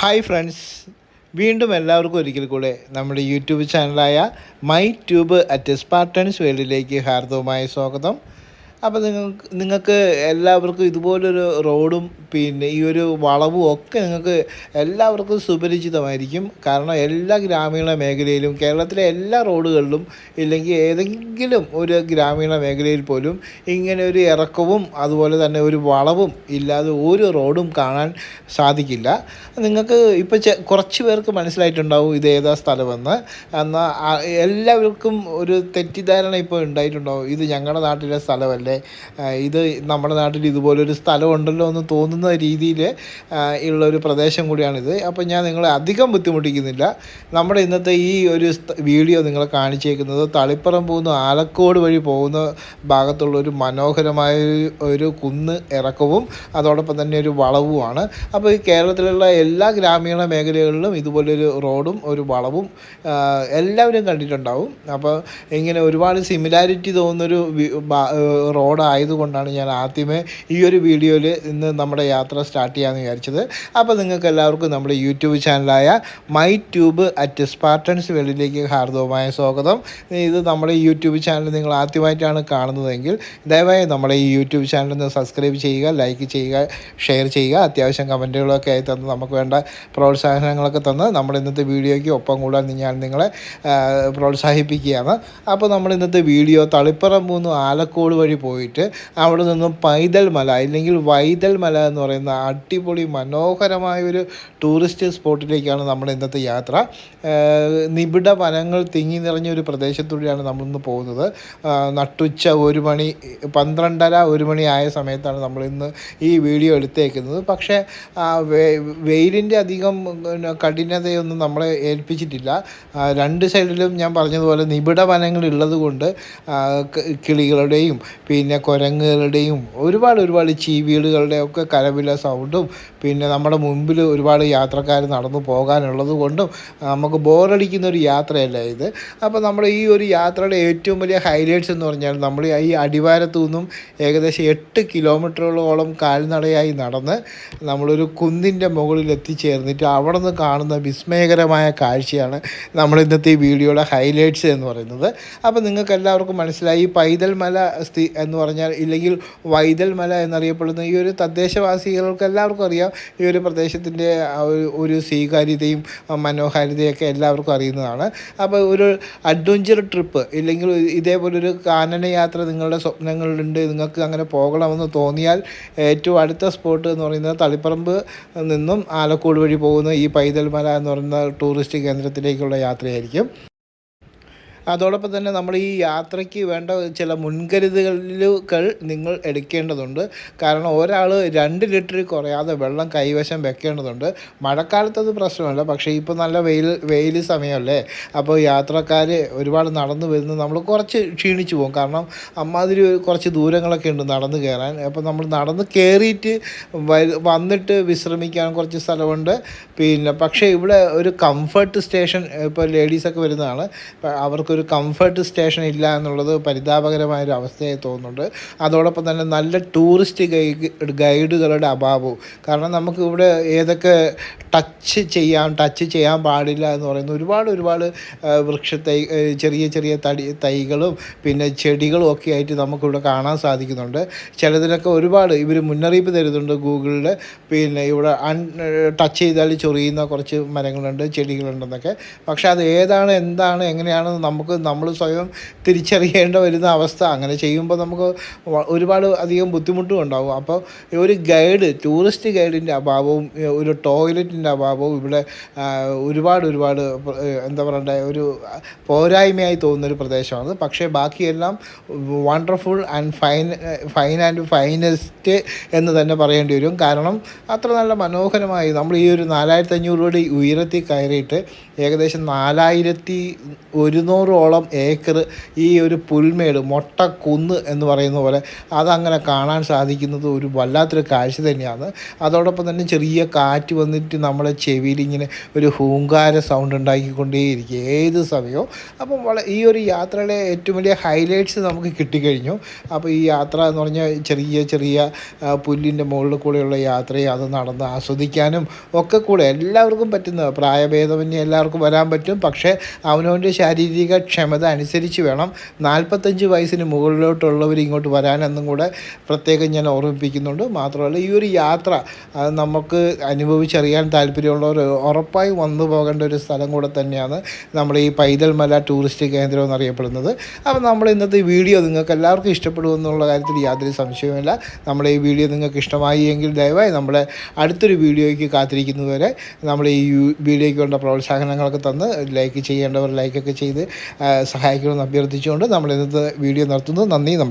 Hi friends വീണ്ടും എല്ലാവർക്കും ഒരിക്കൽ കൂടെ നമ്മുടെ യൂട്യൂബ് ചാനലായ മൈ ട്യൂബ് അറ്റ് സ്പാർട്ടൻസ് വേൾഡിലേക്ക് ഹാർദവുമായ സ്വാഗതം. അപ്പോൾ നിങ്ങൾക്ക് നിങ്ങൾക്ക് എല്ലാവർക്കും ഇതുപോലൊരു റോഡും പിന്നെ ഈ ഒരു വളവും ഒക്കെ നിങ്ങൾക്ക് എല്ലാവർക്കും സുപരിചിതമായിരിക്കും. കാരണം എല്ലാ ഗ്രാമീണ മേഖലയിലും കേരളത്തിലെ എല്ലാ റോഡുകളിലും ഇല്ലെങ്കിൽ ഏതെങ്കിലും ഒരു ഗ്രാമീണ മേഖലയിൽ പോലും ഇങ്ങനെ ഒരു ഇറക്കവും അതുപോലെ തന്നെ ഒരു വളവും ഇല്ലാതെ ഒരു റോഡും കാണാൻ സാധിക്കില്ല. നിങ്ങൾക്ക് ഇപ്പോൾ കുറച്ച് പേർക്ക് മനസ്സിലായിട്ടുണ്ടാവും ഇത് ഏതാ സ്ഥലമെന്ന്. എന്നാൽ എല്ലാവർക്കും ഒരു തെറ്റിദ്ധാരണ ഇപ്പോൾ ഉണ്ടായിട്ടുണ്ടാവും. ഇത് ഞങ്ങളുടെ നാട്ടിലെ സ്ഥലമല്ലേ? ആ, ഇത് നമ്മുടെ നാട്ടിൽ ഇതുപോലൊരു സ്ഥലമുണ്ടല്ലോ എന്ന് തോന്നുന്ന രീതിയിൽ ഉള്ള ഒരു പ്രദേശം കൂടിയാണിത്. അപ്പോൾ ഞാൻ നിങ്ങളെ അധികം ബുദ്ധിമുട്ടിക്കുന്നില്ല. നമ്മുടെ ഇന്നത്തെ ഈ ഒരു വീഡിയോ നിങ്ങളെ കാണിച്ചേക്കുന്നത് തളിപ്പറം പോകുന്ന ആലക്കോട് വഴി പോകുന്ന ഭാഗത്തുള്ള ഒരു മനോഹരമായ ഒരു- കുന്ന് ഇറക്കവും അതോടൊപ്പം തന്നെ ഒരു വളവുമാണ്. അപ്പോൾ ഈ കേരളത്തിലുള്ള എല്ലാ ഗ്രാമീണ മേഖലകളിലും ഇതുപോലൊരു റോഡും ഒരു വളവും എല്ലാവരും കണ്ടിട്ടുണ്ടാവും. അപ്പോൾ ഇങ്ങനെ ഒരുപാട് സിമിലാരിറ്റി തോന്നുന്നൊരു റോഡായതുകൊണ്ടാണ് ഞാൻ ആദ്യമേ ഈ ഒരു വീഡിയോയിൽ ഇന്ന് നമ്മുടെ യാത്ര സ്റ്റാർട്ട് ചെയ്യാമെന്ന് വിചാരിച്ചത്. അപ്പോൾ നിങ്ങൾക്ക് എല്ലാവർക്കും നമ്മുടെ യൂട്യൂബ് ചാനലായ മൈ ട്യൂബ് അറ്റ് സ്പാർട്ടൻസ് വേൾഡിലേക്ക് ഹാർദവമായ സ്വാഗതം. ഇത് നമ്മുടെ യൂട്യൂബ് ചാനൽ നിങ്ങൾ ആദ്യമായിട്ടാണ് കാണുന്നതെങ്കിൽ ദയവായി നമ്മുടെ ഈ യൂട്യൂബ് ചാനൽ ഒന്ന് സബ്സ്ക്രൈബ് ചെയ്യുക ലൈക്ക് ചെയ്യുക ഷെയർ ചെയ്യുക. അത്യാവശ്യം കമന്റുകളൊക്കെ ആയി തന്ന് നമുക്ക് വേണ്ട പ്രോത്സാഹനങ്ങളൊക്കെ തന്ന് നമ്മുടെ ഇന്നത്തെ വീഡിയോയ്ക്ക് ഒപ്പം കൂടാൻ ഞാൻ നിങ്ങളെ പ്രോത്സാഹിപ്പിക്കുകയാണ്. അപ്പോൾ നമ്മൾ ഇന്നത്തെ വീഡിയോ തളിപ്പറം മൂന്ന് ആലക്കോട് വഴി പോയിട്ട് അവിടെ നിന്നും പൈതൽ മല അല്ലെങ്കിൽ വൈതൽ മല എന്ന് പറയുന്ന അടിപൊളി മനോഹരമായ ഒരു ടൂറിസ്റ്റ് സ്പോട്ടിലേക്കാണ് നമ്മുടെ ഇന്നത്തെ യാത്ര. നിബിഡ വനങ്ങൾ തിങ്ങി നിറഞ്ഞ ഒരു പ്രദേശത്തൂടെയാണ് നമ്മളിന്ന് പോകുന്നത്. നട്ടുച്ച ഒരു മണി പന്ത്രണ്ടര ഒരു മണി ആയ സമയത്താണ് നമ്മൾ ഇന്ന് ഈ വീഡിയോ എടുത്തേക്കുന്നത്. പക്ഷേ വെയിലിന്റെ അധികം കഠിനതയൊന്നും നമ്മളെ ഏൽപ്പിച്ചിട്ടില്ല. രണ്ട് സൈഡിലും ഞാൻ പറഞ്ഞതുപോലെ നിബിഡ വനങ്ങൾ ഉള്ളതുകൊണ്ട് കിളികളുടെയും പിന്നെ കുരങ്ങുകളുടെയും ഒരുപാട് ഒരുപാട് ചീവീടുകളുടെ ഒക്കെ കരവില സൗണ്ടും പിന്നെ നമ്മുടെ മുമ്പിൽ ഒരുപാട് യാത്രക്കാർ നടന്നു പോകാനുള്ളത് കൊണ്ടും നമുക്ക് ബോറടിക്കുന്ന ഒരു യാത്രയല്ല ഇത്. അപ്പോൾ നമ്മൾ ഈ ഒരു യാത്രയുടെ ഏറ്റവും വലിയ ഹൈലൈറ്റ്സ് എന്ന് പറഞ്ഞാൽ നമ്മൾ ഈ അടിവാരത്തു നിന്നും ഏകദേശം എട്ട് കിലോമീറ്ററുകളോളം കാൽനടയായി നടന്ന് നമ്മളൊരു കുന്നിന്റെ മുകളിൽ എത്തിച്ചേർന്നിട്ട് അവിടെ നിന്ന് കാണുന്ന വിസ്മയകരമായ കാഴ്ചയാണ് നമ്മൾ ഇന്നത്തെ ഈ വീഡിയോയുടെ ഹൈലൈറ്റ്സ് എന്ന് പറയുന്നത്. അപ്പോൾ നിങ്ങൾക്ക് എല്ലാവർക്കും മനസ്സിലായി പൈതൽ മല സ്ഥി എന്ന് പറഞ്ഞാൽ ഇല്ലെങ്കിൽ വൈതൽ മല എന്നറിയപ്പെടുന്ന ഈ ഒരു തദ്ദേശവാസികൾക്ക് എല്ലാവർക്കും അറിയാം. ഈ ഒരു പ്രദേശത്തിന്റെ ഒരു- സ്വീകാര്യതയും മനോഹാരിതയൊക്കെ എല്ലാവർക്കും അറിയുന്നതാണ്. അപ്പോൾ ഒരു അഡ്വഞ്ചർ ട്രിപ്പ് ഇല്ലെങ്കിൽ ഇതേപോലൊരു കാനന യാത്ര നിങ്ങളുടെ സ്വപ്നങ്ങളിലുണ്ട് നിങ്ങൾക്ക് അങ്ങനെ പോകണമെന്ന് തോന്നിയാൽ ഏറ്റവും അടുത്ത സ്പോട്ട് എന്ന് പറയുന്നത് തളിപ്പറമ്പ് നിന്നും ആലക്കോട് വഴി പോകുന്ന ഈ പൈതൽ മല എന്ന് പറയുന്ന ടൂറിസ്റ്റ് കേന്ദ്രത്തിലേക്കുള്ള യാത്രയായിരിക്കും. അതോടൊപ്പം തന്നെ നമ്മൾ ഈ യാത്രയ്ക്ക് വേണ്ട ചില മുൻകരുതലുകൾ നിങ്ങൾ എടുക്കേണ്ടതുണ്ട്. കാരണം ഒരാൾ രണ്ട് ലിറ്ററിൽ കുറയാതെ വെള്ളം കൈവശം വെക്കേണ്ടതുണ്ട്. മഴക്കാലത്ത് അത് പ്രശ്നമല്ല. പക്ഷേ ഇപ്പോൾ നല്ല വെയിൽ വെയിൽ സമയമല്ലേ? അപ്പോൾ യാത്രക്കാർ ഒരുപാട് നടന്നു വരുന്നു. നമ്മൾ കുറച്ച് ക്ഷീണിച്ചു പോകും. കാരണം അമ്മാതിരി കുറച്ച് ദൂരങ്ങളൊക്കെ ഉണ്ട് നടന്ന് കയറാൻ. അപ്പോൾ നമ്മൾ നടന്ന് കയറിയിട്ട് വന്നിട്ട് വിശ്രമിക്കാൻ കുറച്ച് സ്ഥലമുണ്ട്. പിന്നെ പക്ഷേ ഇവിടെ ഒരു കംഫർട്ട് സ്റ്റേഷൻ ഇപ്പോൾ ലേഡീസൊക്കെ വരുന്നതാണ്. അപ്പോൾ അവർക്കൊരു കംഫർട്ട് സ്റ്റേഷൻ ഇല്ല എന്നുള്ളത് പരിതാപകരമായ ഒരു അവസ്ഥയായി തോന്നുന്നുണ്ട്. അതോടൊപ്പം തന്നെ നല്ല ടൂറിസ്റ്റ് ഗൈഡ് ഗൈഡുകളുടെ അഭാവവും. കാരണം നമുക്ക് ഇവിടെ ഏതൊക്കെ ടച്ച് ചെയ്യാം ടച്ച് ചെയ്യാൻ പാടില്ല എന്ന് പറയുന്ന ഒരുപാട് ഒരുപാട് വൃക്ഷ തൈ ചെറിയ ചെറിയ തടി തൈകളും പിന്നെ ചെടികളും ഒക്കെ ആയിട്ട് നമുക്കിവിടെ കാണാൻ സാധിക്കുന്നുണ്ട്. ചിലതിനൊക്കെ ഒരുപാട് ഇവർ മുന്നറിയിപ്പ് തരുന്നുണ്ട് ഗൂഗിളിൽ. പിന്നെ ഇവിടെ അൺ ടച്ച് ചെയ്താൽ ചൊറിയുന്ന കുറച്ച് മരങ്ങളുണ്ട് ചെടികളുണ്ടെന്നൊക്കെ. പക്ഷേ അത് ഏതാണ് എന്താണ് എങ്ങനെയാണെന്ന് നമുക്ക് നമ്മൾ സ്വയം തിരിച്ചറിയേണ്ട വരുന്ന അവസ്ഥ. അങ്ങനെ ചെയ്യുമ്പോൾ നമുക്ക് ഒരുപാട് അധികം ബുദ്ധിമുട്ടും ഉണ്ടാവും. അപ്പോൾ ഒരു ഗൈഡ് ടൂറിസ്റ്റ് ഗൈഡിന്റെ അഭാവവും ഒരു ടോയ്ലറ്റിന്റെ അഭാവവും ഇവിടെ ഒരുപാട് ഒരുപാട് എന്താ പറയണ്ടേ ഒരു പോരായ്മയായി തോന്നുന്നൊരു പ്രദേശമാണ്. പക്ഷേ ബാക്കിയെല്ലാം wonderful and fine fine and finest എന്ന് തന്നെ പറയേണ്ടി വരും. കാരണം അത്ര നല്ല മനോഹരമായി നമ്മൾ ഈ ഒരു നാലായിരത്തി അഞ്ഞൂറ് രൂപയുടെ ഉയരത്തിൽ കയറിയിട്ട് ഏകദേശം നാലായിരത്തി ഒരുന്നൂറ് നൂറോളം ഏക്കർ ഈ ഒരു പുൽമേട് മൊട്ടക്കുന്ന് എന്ന് പറയുന്ന പോലെ അതങ്ങനെ കാണാൻ സാധിക്കുന്നത് ഒരു വല്ലാത്തൊരു കാഴ്ച തന്നെയാണ്. അതോടൊപ്പം തന്നെ ചെറിയ കാറ്റ് വന്നിട്ട് നമ്മളെ ചെവിയിൽ ഇങ്ങനെ ഒരു ഹൂങ്കാര സൗണ്ട് ഉണ്ടാക്കിക്കൊണ്ടേയിരിക്കും ഏത് സമയവും. അപ്പം ഈ ഒരു യാത്രയുടെ ഏറ്റവും വലിയ ഹൈലൈറ്റ്സ് നമുക്ക് കിട്ടിക്കഴിഞ്ഞു. അപ്പോൾ ഈ യാത്ര എന്ന് പറഞ്ഞാൽ ചെറിയ ചെറിയ പുല്ലിന്റെ മുകളിൽ കൂടെയുള്ള യാത്രയെ അത് നടന്ന് ആസ്വദിക്കാനും ഒക്കെ കൂടെ എല്ലാവർക്കും പറ്റുന്ന പ്രായഭേദമന്യേ എല്ലാവർക്കും വരാൻ പറ്റും. പക്ഷേ അവനവന്റെ ശാരീരിക ക്ഷമത അനുസരിച്ച് വേണം നാൽപ്പത്തഞ്ച് വയസ്സിന് മുകളിലോട്ടുള്ളവർ ഇങ്ങോട്ട് വരാനെന്നും കൂടെ പ്രത്യേകം ഞാൻ ഓർമ്മിപ്പിക്കുന്നുണ്ട്. മാത്രമല്ല ഈ ഒരു യാത്ര നമുക്ക് അനുഭവിച്ചറിയാൻ താല്പര്യമുള്ളവർ ഉറപ്പായി വന്നു പോകേണ്ട ഒരു സ്ഥലം കൂടെ തന്നെയാണ് നമ്മുടെ ഈ പൈതൽ മല ടൂറിസ്റ്റ് കേന്ദ്രം എന്നറിയപ്പെടുന്നത്. അപ്പോൾ നമ്മൾ ഇന്നത്തെ വീഡിയോ നിങ്ങൾക്ക് എല്ലാവർക്കും ഇഷ്ടപ്പെടുമെന്നുള്ള കാര്യത്തിൽ യാതൊരു സംശയവുമില്ല. നമ്മുടെ ഈ വീഡിയോ നിങ്ങൾക്ക് ഇഷ്ടമായി എങ്കിൽ ദയവായി നമ്മളെ അടുത്തൊരു വീഡിയോയ്ക്ക് കാത്തിരിക്കുന്നതുവരെ നമ്മുടെ ഈ യു- വീഡിയോയ്ക്ക് വേണ്ട പ്രോത്സാഹനങ്ങളൊക്കെ തന്ന് ലൈക്ക് ചെയ്യേണ്ടവർ ലൈക്കൊക്കെ ചെയ്ത് സഹായിക്കണമെന്ന് അഭ്യർത്ഥിച്ചുകൊണ്ട് നമ്മൾ ഇന്നത്തെ വീഡിയോ നടത്തുന്നു നന്ദി നമസ്കാരം.